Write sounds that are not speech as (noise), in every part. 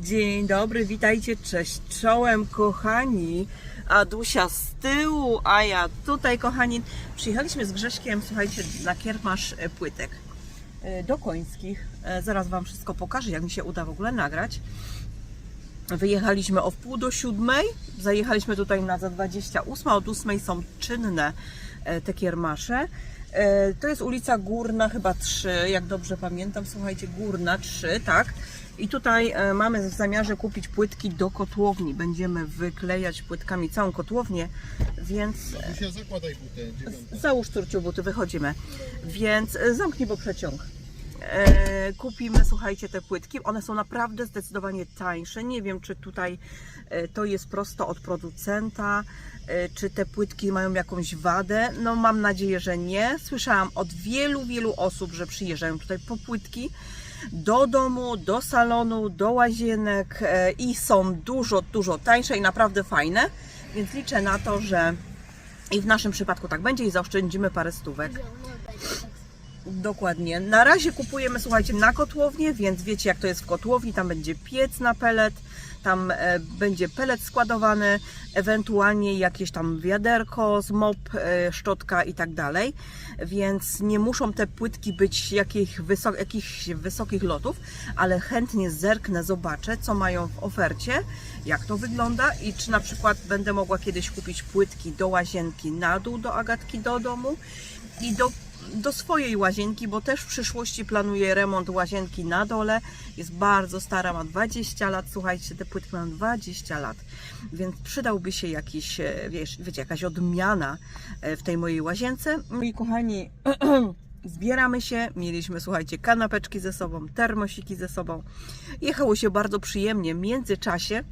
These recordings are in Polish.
Dzień dobry, witajcie, cześć czołem kochani. Adusia z tyłu, a ja tutaj kochani. Przyjechaliśmy z Grześkiem, słuchajcie, na kiermasz e, płytek e, do końskich. E, Zaraz Wam wszystko pokażę, jak mi się uda w ogóle nagrać. Wyjechaliśmy o wpół do siódmej, zajechaliśmy tutaj na za 28, od 8 są czynne te kiermasze. To jest ulica Górna chyba 3, jak dobrze pamiętam, słuchajcie, Górna 3, tak? I tutaj e, mamy w zamiarze kupić płytki do kotłowni. Będziemy wyklejać płytkami całą kotłownię, więc Musia, zakładaj dziewiątą. Załóż turciu buty, wychodzimy. Więc e, zamknij, bo przeciąg. E, kupimy, słuchajcie, te płytki. One są naprawdę zdecydowanie tańsze. Nie wiem, czy tutaj e, to jest prosto od producenta, e, czy te płytki mają jakąś wadę. No, mam nadzieję, że nie. Słyszałam od wielu, wielu osób, że przyjeżdżają tutaj po płytki do domu, do salonu, do łazienek e, i są dużo, dużo tańsze i naprawdę fajne. Więc liczę na to, że i w naszym przypadku tak będzie i zaoszczędzimy parę stówek. Dokładnie. Na razie kupujemy, słuchajcie, na kotłownię, więc wiecie jak to jest w kotłowni. Tam będzie piec na pelet, tam e, będzie pelet składowany, ewentualnie jakieś tam wiaderko, zmop, e, szczotka i tak dalej. Więc nie muszą te płytki być jakich wysok, jakichś wysokich lotów, ale chętnie zerknę, zobaczę, co mają w ofercie, jak to wygląda i czy na przykład będę mogła kiedyś kupić płytki do łazienki na dół, do Agatki do domu i do do swojej łazienki, bo też w przyszłości planuję remont łazienki na dole. Jest bardzo stara, ma 20 lat. Słuchajcie, te płytki mają 20 lat, więc przydałby się jakiś, e, wiesz, wiecie, jakaś odmiana e, w tej mojej łazience. Moi kochani, (clears throat) zbieramy się. Mieliśmy, słuchajcie, kanapeczki ze sobą, termosiki ze sobą. Jechało się bardzo przyjemnie. W międzyczasie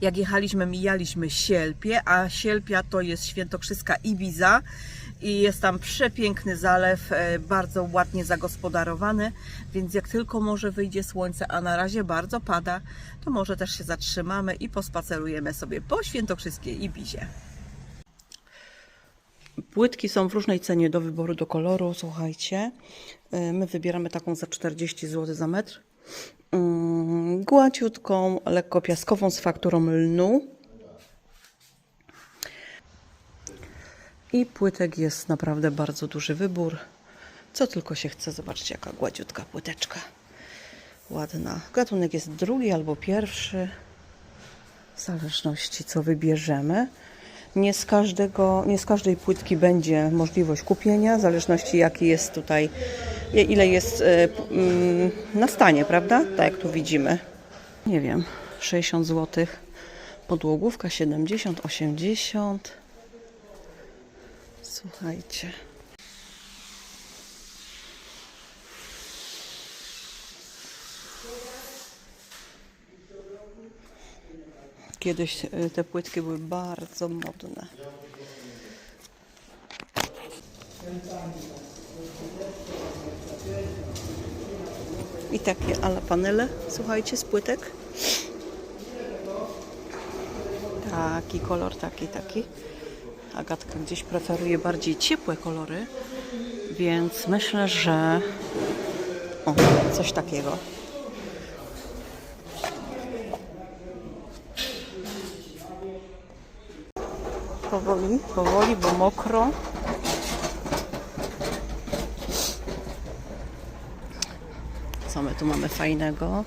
jak jechaliśmy, mijaliśmy Sielpie, a Sielpia to jest świętokrzyska Ibiza i jest tam przepiękny zalew, e, bardzo ładnie zagospodarowany, więc jak tylko może wyjdzie słońce, a na razie bardzo pada, to może też się zatrzymamy i pospacerujemy sobie po świętokrzyskiej Ibizie. Płytki są w różnej cenie do wyboru, do koloru, słuchajcie. E, My wybieramy taką za 40 zł za metr. Mm, Gładziutką, lekko piaskową z fakturą lnu. I płytek jest naprawdę bardzo duży wybór. Co tylko się chce. Zobaczcie, jaka gładziutka płyteczka. Ładna. Gatunek jest drugi albo pierwszy. W zależności co wybierzemy. Nie z, każdego, nie z każdej płytki będzie możliwość kupienia, w zależności jaki jest tutaj, ile jest e, mm, na stanie, prawda? Tak jak tu widzimy. Nie wiem, 60 zł. Podłogówka 70, 80. Słuchajcie. Kiedyś y, te płytki były bardzo modne. I takie ala panele, słuchajcie, z płytek. Taki kolor, taki, taki. Agatka gdzieś preferuje bardziej ciepłe kolory, więc myślę, że o, coś takiego. Powoli, powoli, bo mokro. Co my tu mamy fajnego?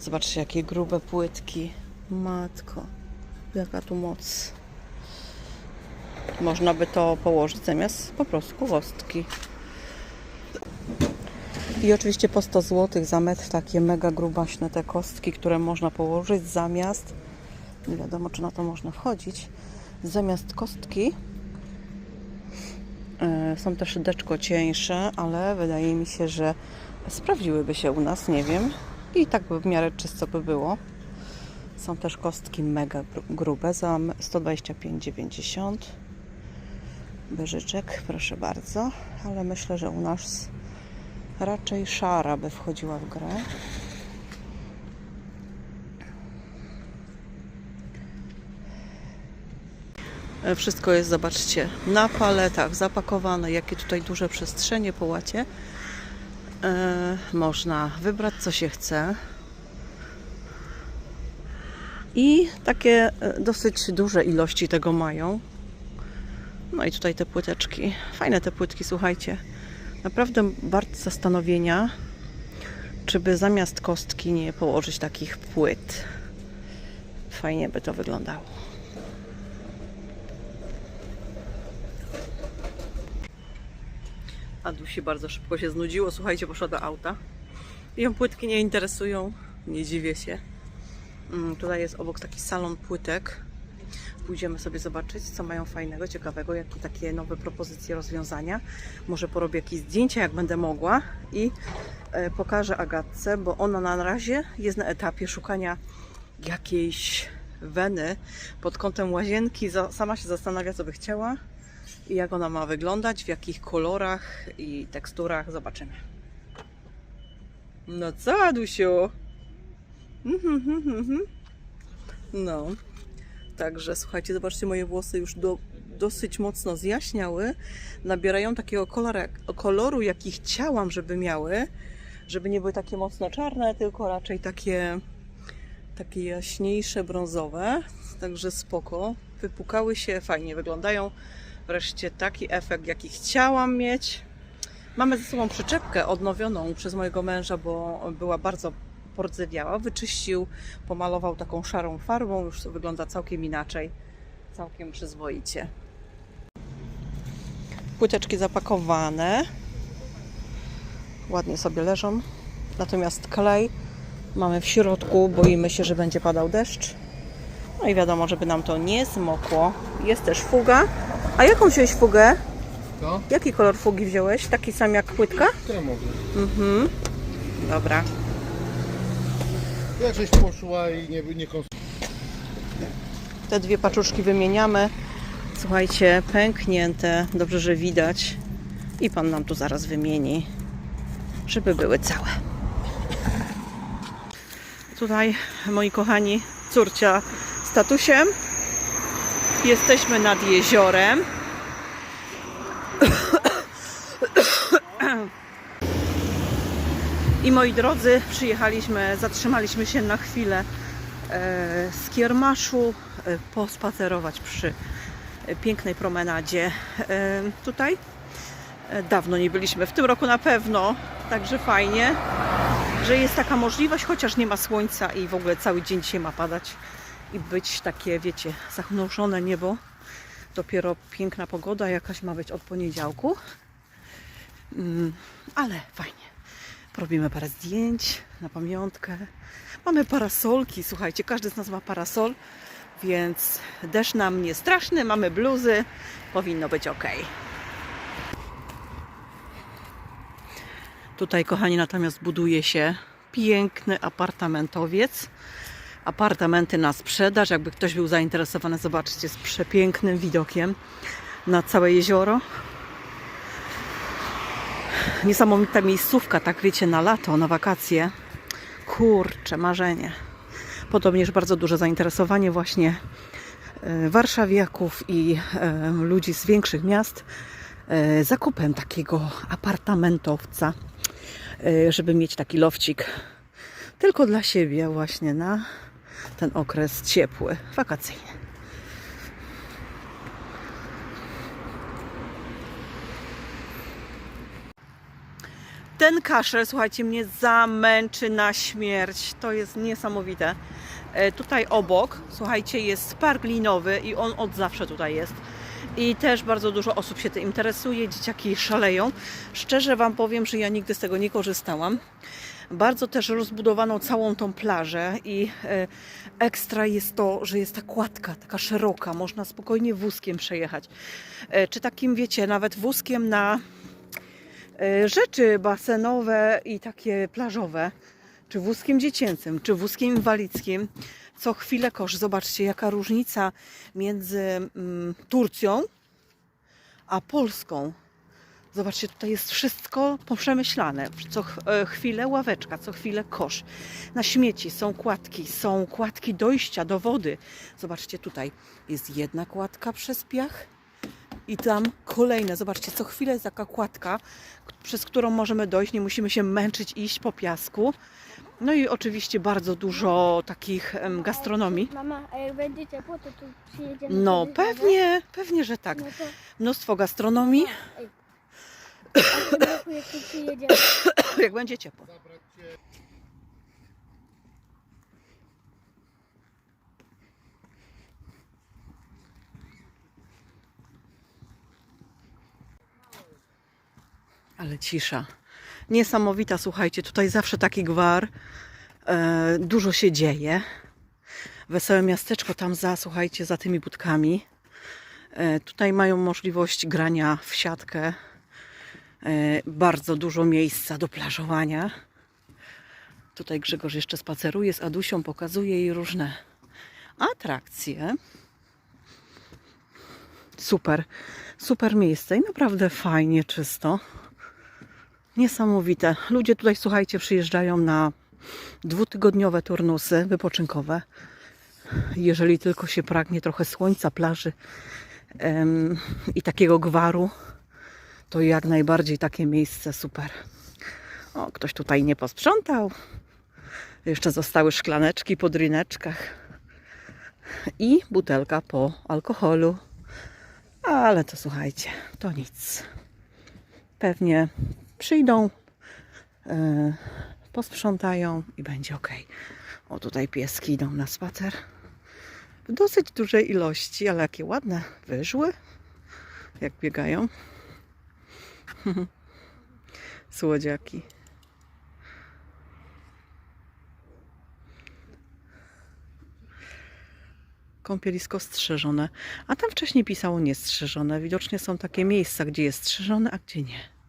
Zobaczcie, jakie grube płytki. Matko, jaka tu moc. Można by to położyć zamiast po prostu kostki. I oczywiście po 100 zł za metr takie mega grubaśne te kostki, które można położyć zamiast, nie wiadomo czy na to można wchodzić, zamiast kostki e, są też deczko cieńsze, ale wydaje mi się, że sprawdziłyby się u nas, nie wiem. I tak by w miarę czysto by było. Są też kostki mega gru- grube za 125,90. Beżyczek, proszę bardzo, ale myślę, że u nas raczej szara by wchodziła w grę. E, Wszystko jest, zobaczcie, na paletach zapakowane. Jakie tutaj duże przestrzenie po łacie. e, można wybrać co się chce. I takie e, dosyć duże ilości tego mają. No i tutaj te płyteczki. Fajne te płytki, słuchajcie. Naprawdę wart zastanowienia, czy by zamiast kostki nie położyć takich płyt. Fajnie by to wyglądało. Adusi bardzo szybko się znudziło. Słuchajcie, poszła do auta. Ją płytki nie interesują. Nie dziwię się. Mm, Tutaj jest obok taki salon płytek. Pójdziemy sobie zobaczyć, co mają fajnego, ciekawego, jakie takie nowe propozycje rozwiązania. Może porobię jakieś zdjęcia, jak będę mogła i e, pokażę Agatce, bo ona na razie jest na etapie szukania jakiejś weny pod kątem łazienki. Sama się zastanawia, co by chciała i jak ona ma wyglądać, w jakich kolorach i teksturach. Zobaczymy. No co, Adusiu? Mhm, mhm, mhm. No. Także słuchajcie, zobaczcie, moje włosy już do, dosyć mocno zjaśniały. Nabierają takiego kolora, koloru, jaki chciałam, żeby miały. Żeby nie były takie mocno czarne, tylko raczej takie, takie jaśniejsze, brązowe. Także spoko. Wypukały się, fajnie wyglądają. Wreszcie taki efekt, jaki chciałam mieć. Mamy ze sobą przyczepkę odnowioną przez mojego męża, bo była bardzo pordzewiała. Wyczyścił, pomalował taką szarą farbą. Już to wygląda całkiem inaczej. Całkiem przyzwoicie. Płyteczki zapakowane. Ładnie sobie leżą. Natomiast klej mamy w środku. Boimy się, że będzie padał deszcz. No i wiadomo, żeby nam to nie zmokło. Jest też fuga. A jaką wziąłeś fugę? To? Jaki kolor fugi wziąłeś? Taki sam jak płytka? Kremowy. Mhm. Dobra. Jak żeś poszła i nie, nie. Te dwie paczuszki wymieniamy. Słuchajcie, pęknięte. Dobrze, że widać. I pan nam tu zaraz wymieni, żeby były całe. Tutaj, moi kochani, córcia z tatusiem. Jesteśmy nad jeziorem. I moi drodzy, przyjechaliśmy, zatrzymaliśmy się na chwilę e, z Kiermaszu e, pospacerować przy pięknej promenadzie e, tutaj. Dawno nie byliśmy, w tym roku na pewno, także fajnie, że jest taka możliwość, chociaż nie ma słońca i w ogóle cały dzień dzisiaj ma padać i być takie, wiecie, zachmurzone niebo. Dopiero piękna pogoda jakaś ma być od poniedziałku. Mm, ale fajnie. Robimy parę zdjęć na pamiątkę. Mamy parasolki, słuchajcie, każdy z nas ma parasol, więc deszcz nam nie straszny, mamy bluzy, powinno być ok. Tutaj, kochani, natomiast buduje się piękny apartamentowiec. Apartamenty na sprzedaż, jakby ktoś był zainteresowany, zobaczcie, z przepięknym widokiem na całe jezioro niesamowita miejscówka, tak wiecie, na lato, na wakacje. Kurcze, marzenie. Podobnież bardzo duże zainteresowanie właśnie e, warszawiaków i e, ludzi z większych miast e, zakupem takiego apartamentowca, żeby mieć taki lofcik tylko dla siebie właśnie na ten okres ciepły, wakacyjny. Ten kaszel, słuchajcie, mnie zamęczy na śmierć. To jest niesamowite. E, tutaj obok, słuchajcie, jest park linowy i on od zawsze tutaj jest. I też bardzo dużo osób się tym interesuje, dzieciaki szaleją. Szczerze Wam powiem, że ja nigdy z tego nie korzystałam. Bardzo też rozbudowano całą tą plażę i e, ekstra jest to, że jest ta kładka taka szeroka, można spokojnie wózkiem przejechać. E, Czy takim, wiecie, nawet wózkiem na rzeczy basenowe i takie plażowe, czy wózkiem dziecięcym, czy wózkiem inwalidzkim, co chwilę kosz. Zobaczcie, jaka różnica między mm, Turcją a Polską. Zobaczcie, tutaj jest wszystko poprzemyślane. Co e, chwilę ławeczka, co chwilę kosz. Na śmieci są kładki, są kładki dojścia do wody. Zobaczcie, tutaj jest jedna kładka przez piach I tam kolejne, zobaczcie, co chwilę jest taka kładka, przez którą możemy dojść, nie musimy się męczyć iść po piasku. No i oczywiście bardzo dużo takich em, gastronomii. Mama, a jak będzie ciepło, to tu przyjedziemy. No sobie pewnie, pewnie, że tak. No to Mnóstwo gastronomii, a w tym roku jak tu przyjedziemy, (coughs) jak będzie ciepło. Zabrać cię. Ale cisza. Niesamowita, słuchajcie, tutaj zawsze taki gwar. E, dużo się dzieje. Wesołe miasteczko tam za, słuchajcie, za tymi budkami. E, tutaj mają możliwość grania w siatkę. E, bardzo dużo miejsca do plażowania. Tutaj Grzegorz jeszcze spaceruje z Adusią, pokazuje jej różne atrakcje. Super, super miejsce i naprawdę fajnie, czysto. Niesamowite. Ludzie tutaj, słuchajcie, przyjeżdżają na dwutygodniowe turnusy wypoczynkowe. Jeżeli tylko się pragnie trochę słońca, plaży em, i takiego gwaru, to jak najbardziej takie miejsce super. O, ktoś tutaj nie posprzątał. Jeszcze zostały szklaneczki po drineczkach i butelka po alkoholu. Ale to słuchajcie, to nic. Pewnie przyjdą, e, posprzątają i będzie ok. O, tutaj pieski idą na spacer. W dosyć dużej ilości, ale jakie ładne wyżły, jak biegają. (laughs) Słodziaki. Kąpielisko strzeżone. A tam wcześniej pisało niestrzeżone. Widocznie są takie miejsca, gdzie jest strzeżone, a gdzie nie.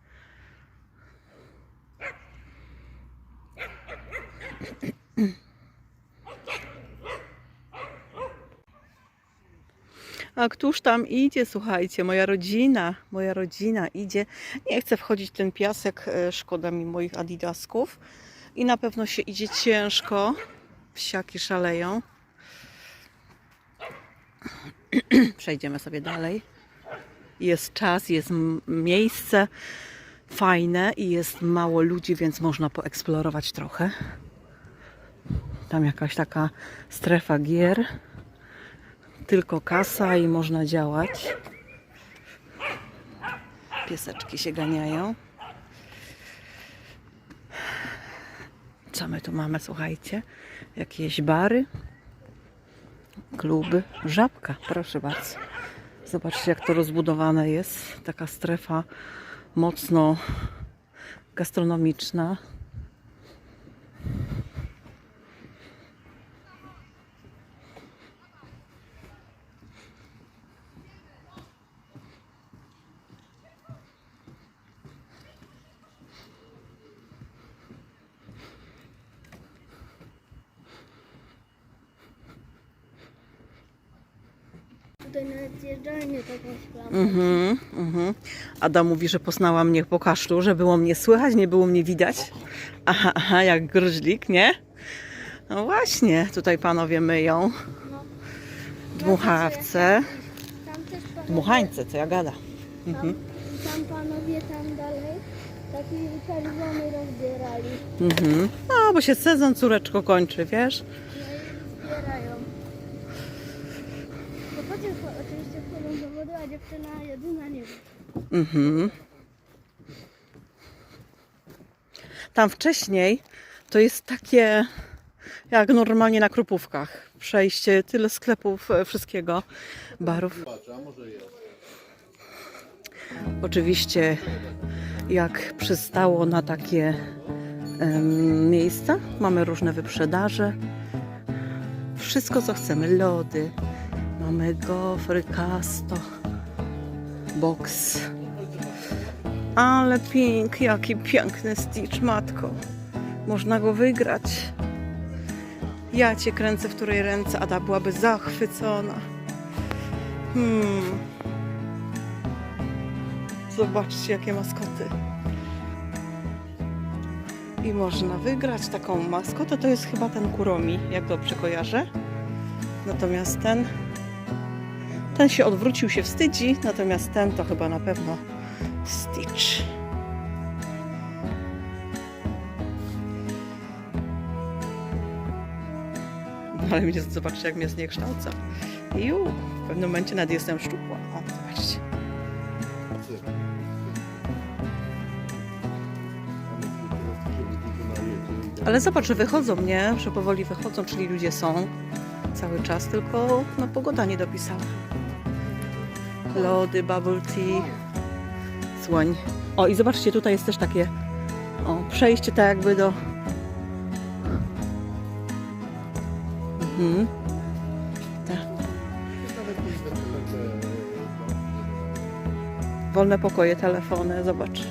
A któż tam idzie, słuchajcie, moja rodzina, moja rodzina idzie. Nie chcę wchodzić w ten piasek, e, szkoda mi moich adidasków. I na pewno się idzie ciężko. Psiaki szaleją. (clears throat) Przejdziemy sobie dalej. Jest czas, jest miejsce fajne i jest mało ludzi, więc można poeksplorować trochę. Tam jakaś taka strefa gier. Tylko kasa i można działać. Pieseczki się ganiają. Co my tu mamy, słuchajcie? Jakieś bary, kluby, żabka, proszę bardzo. Zobaczcie, jak to rozbudowane jest. Taka strefa mocno gastronomiczna. Tutaj nawet zjeżdżalnię taką szklaną. Mhm, mhm. Ada mówi, że poznała mnie po kaszlu, że było mnie słychać, nie było mnie widać. Aha, aha, jak gruźlik, nie? No właśnie, tutaj panowie myją. No. Dmuchawce. Tam też panowie, Dmuchańce, co ja gada. tam, Mhm. tam panowie tam dalej taki czerwony rozbierali. Mhm. No, bo się sezon córeczko kończy, wiesz? No i zbierają. Oczywiście wchodzą do wody, a dziewczyna jedyna nie wie. Mhm. Tam wcześniej to jest takie jak normalnie na Krupówkach. Przejście, tyle sklepów, e, wszystkiego, barów. Oczywiście jak przystało na takie miejsca, mamy różne wyprzedaże. Wszystko co chcemy, lody, mamy gofry, kasto, boks. Ale pink, jaki piękny Stitch, matko. Można go wygrać. Ja cię kręcę w której ręce, Ada byłaby zachwycona. Hmm. Zobaczcie, jakie maskoty. I można wygrać taką maskotę. To jest chyba ten Kuromi, jak dobrze kojarzę. Natomiast ten Ten się odwrócił, się wstydzi, natomiast ten to chyba na pewno Stitch. No ale mnie, zobaczcie, jak mnie zniekształca. Ju, w pewnym momencie nawet jestem szczupła. O, zobaczcie. Ale zobacz, że wychodzą, nie? Że powoli wychodzą, czyli ludzie są cały czas, tylko no, pogoda nie dopisała. Lody, bubble tea, słoń. O i zobaczcie, tutaj jest też takie o, przejście tak jakby do... Mhm. Wolne pokoje, telefony, zobacz.